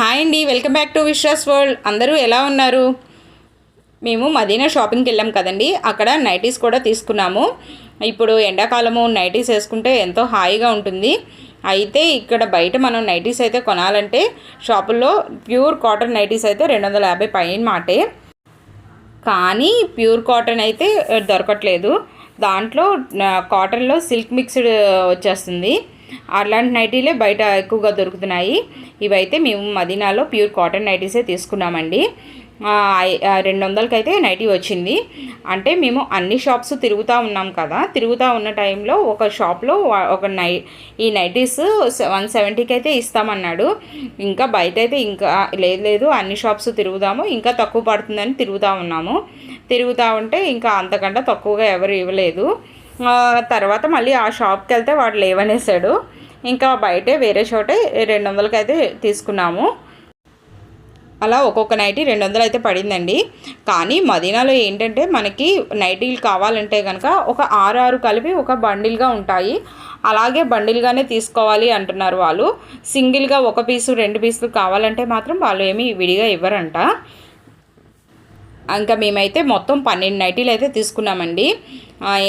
Hi అండి welcome back to Vishwas world. అందరూ ఎలా ఉన్నారు? మేము మదీనా షాపింగ్కి వెళ్ళాం కదండి అక్కడ నైటీస్ కూడా తీసుకున్నాము. ఇప్పుడు ఎండాకాలము నైటీస్ వేసుకుంటే ఎంతో హాయిగా ఉంటుంది. అయితే ఇక్కడ బయట మనం నైటీస్ అయితే కొనాలంటే షాపుల్లో ప్యూర్ కాటన్ నైటీస్ అయితే రెండు వందల యాభై పైన మాటే. కానీ ప్యూర్ కాటన్ అయితే దొరకట్లేదు. దాంట్లో కాటన్లో సిల్క్ మిక్స్డ్ వచ్చేస్తుంది. అలాంటి నైటీలే బయట ఎక్కువగా దొరుకుతున్నాయి. ఇవైతే మేము మదీనాలో ప్యూర్ కాటన్ నైటీసే తీసుకున్నామండి. రెండు వందలకి అయితే నైటీ వచ్చింది. అంటే మేము అన్ని షాప్స్ తిరుగుతూ ఉన్నాం కదా. తిరుగుతూ ఉన్న టైంలో ఒక షాప్లో ఒక నై ఈ నైటీస్ వన్ సెవెంటీకి అయితే ఇస్తామన్నాడు. ఇంకా బయట అయితే ఇంకా లేదు లేదు అన్ని షాప్స్ తిరుగుదాము. ఇంకా తక్కువ పడుతుందని తిరుగుతూ ఉన్నాము. తిరుగుతూ ఉంటే ఇంకా అంతకంటే తక్కువగా ఎవరు ఇవ్వలేదు. తర్వాత మళ్ళీ ఆ షాప్కి వెళ్తే వాడు లేవనేసాడు. ఇంకా బయటే వేరే చోటే రెండు వందలకి అయితే తీసుకున్నాము. అలా ఒక్కొక్క నైటీ రెండు వందలు అయితే పడిందండి. కానీ మదీనాలో ఏంటంటే మనకి నైటీలు కావాలంటే కనుక ఒక ఆరు ఆరు కలిపి ఒక బండిల్గా ఉంటాయి. అలాగే బండిల్గానే తీసుకోవాలి అంటున్నారు వాళ్ళు. సింగిల్గా ఒక పీసు రెండు పీసులు కావాలంటే మాత్రం వాళ్ళు ఏమీ విడిగా ఇవ్వరంట. ఇంకా మేమైతే మొత్తం పన్నెండు నైటీలు అయితే తీసుకున్నామండి.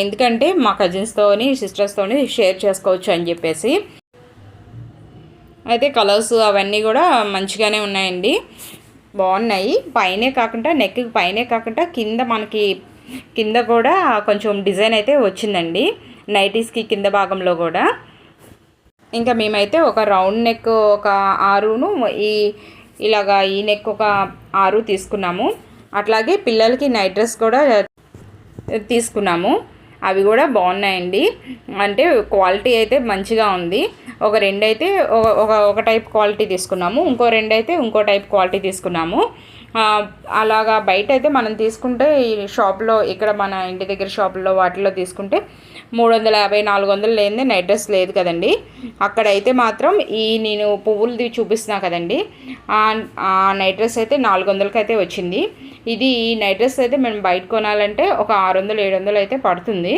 ఎందుకంటే మా కజిన్స్తోని సిస్టర్స్తోని షేర్ చేసుకోవచ్చు అని చెప్పేసి. అయితే కలర్స్ అవన్నీ కూడా మంచిగానే ఉన్నాయండి. బాగున్నాయి. పైనే కాకుండా నెక్ పైనే కాకుండా కింద మనకి కింద కూడా కొంచెం డిజైన్ అయితే వచ్చిందండి. నైటీస్కి కింద భాగంలో కూడా. ఇంకా మేమైతే ఒక రౌండ్ నెక్ ఒక ఆరును ఈ ఇలాగా ఈ నెక్ ఒక ఆరు తీసుకున్నాము. అట్లాగే పిల్లలకి నైట్ డ్రెస్ కూడా తీసుకున్నాము. అవి కూడా బాగున్నాయండి. అంటే క్వాలిటీ అయితే మంచిగా ఉంది. ఒక రెండు అయితే ఒక ఒక టైప్ క్వాలిటీ తీసుకున్నాము. ఇంకో రెండు అయితే ఇంకో టైప్ క్వాలిటీ తీసుకున్నాము. అలాగా బయట అయితే మనం తీసుకుంటే ఈ షాప్లో ఇక్కడ మన ఇంటి దగ్గర షాపుల్లో వాటిలో తీసుకుంటే మూడు వందల యాభై నాలుగు వందలు లేనిదే నైట్ డ్రెస్ లేదు కదండి. అక్కడైతే మాత్రం ఈ నేను పువ్వులది చూపిస్తున్నా కదండి. ఆ నైట్ డ్రెస్ అయితే నాలుగు వందలకి అయితే వచ్చింది. ఇది ఈ నైట్ డ్రెస్ అయితే మేము బయట కొనాలంటే ఒక ఆరు వందలు ఏడు వందలు అయితే పడుతుంది.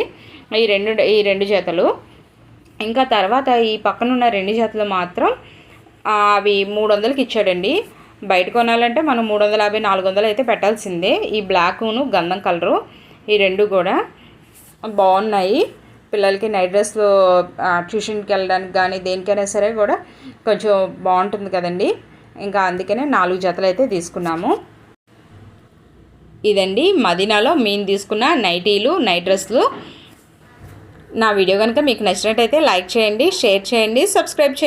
ఈ రెండు ఈ రెండు జతలు. ఇంకా తర్వాత ఈ పక్కన ఉన్న రెండు జతలు మాత్రం అవి మూడు వందలకి ఇచ్చాడండి. బయట కొనాలంటే మనం మూడు వందల యాభై నాలుగు వందలు అయితే పెట్టాల్సిందే. ఈ బ్లాక్ను గంధం కలరు ఈ రెండు కూడా బాగున్నాయి. పిల్లలకి నైట్ డ్రెస్లు ట్యూషన్కి వెళ్ళడానికి కానీ దేనికైనా సరే కూడా కొంచెం బాగుంటుంది కదండి. ఇంకా అందుకనే నాలుగు జతలు అయితే తీసుకున్నాము. ఇదండి మదీనాలో మేము తీసుకున్న నైటీలు నైట్ డ్రెస్లు నా వీడియో కనుక మీకు నచ్చినట్టయితే లైక్ చేయండి షేర్ చేయండి సబ్స్క్రైబ్ చేయండి.